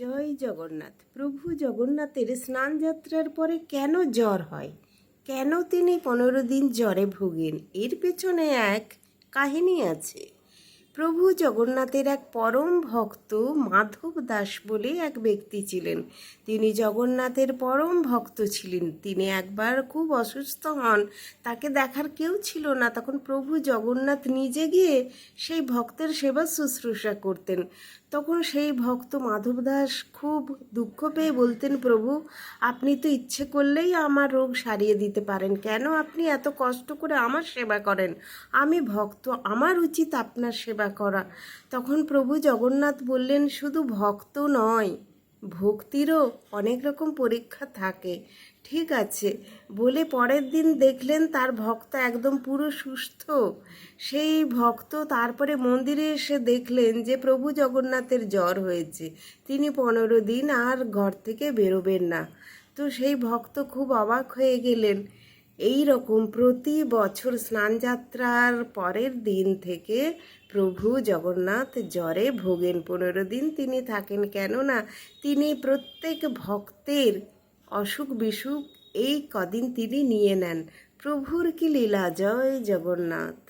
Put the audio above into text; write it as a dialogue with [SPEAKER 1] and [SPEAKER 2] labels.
[SPEAKER 1] জয় জগন্নাথ। প্রভু জগন্নাথের স্নান যাত্রার পরে কেন জ্বর হয়? কেন তিনি পনেরো দিন জ্বরে ভুগেন? এর পেছনে এক কাহিনী আছে। প্রভু জগন্নাথের এক পরম ভক্ত মাধব দাস বলে এক ব্যক্তি ছিলেন। তিনি জগন্নাথের পরম ভক্ত ছিলেন। তিনি একবার খুব অসুস্থ হন। তাকে দেখার কেউ ছিল না। তখন প্রভু জগন্নাথ নিজে গিয়ে সেই ভক্তের সেবা শুশ্রূষা করতেন। তখন সেই ভক্ত মাধব দাস খুব দুঃখ পেয়ে বলতেন, প্রভু, আপনি তো ইচ্ছে করলেই আমার রোগ সারিয়ে দিতে পারেন। কেন আপনি এত কষ্ট করে আমার সেবা করেন? আমি ভক্ত। আমার উচিত আপনার সেবা করা। তখন প্রভু জগন্নাথ বললেন, শুধু ভক্ত নয়, ভক্তিরও অনেক রকম পরীক্ষা থাকে। ঠিক আছে, বলে পরের দিন দেখলেন তার ভক্ত একদম পুরো সুস্থ। সেই ভক্ত তারপরে মন্দিরে এসে দেখলেন যে প্রভু জগন্নাথের জ্বর হয়েছে। তিনি পনেরো দিন আর ঘর থেকে বেরোবেন না। তো সেই ভক্ত খুব অবাক হয়ে গেলেন। এই রকম প্রতি বছর স্নানযাত্রার পরের দিন থেকে প্রভু জগন্নাথ জ্বরে ভোগেন। পনেরো দিন তিনি থাকেন। কেননা তিনি প্রত্যেক ভক্তের অসুখ বিসুখ এই কদিন তিনি নিয়ে নেন। প্রভুর কি লীলা? জয় জগন্নাথ।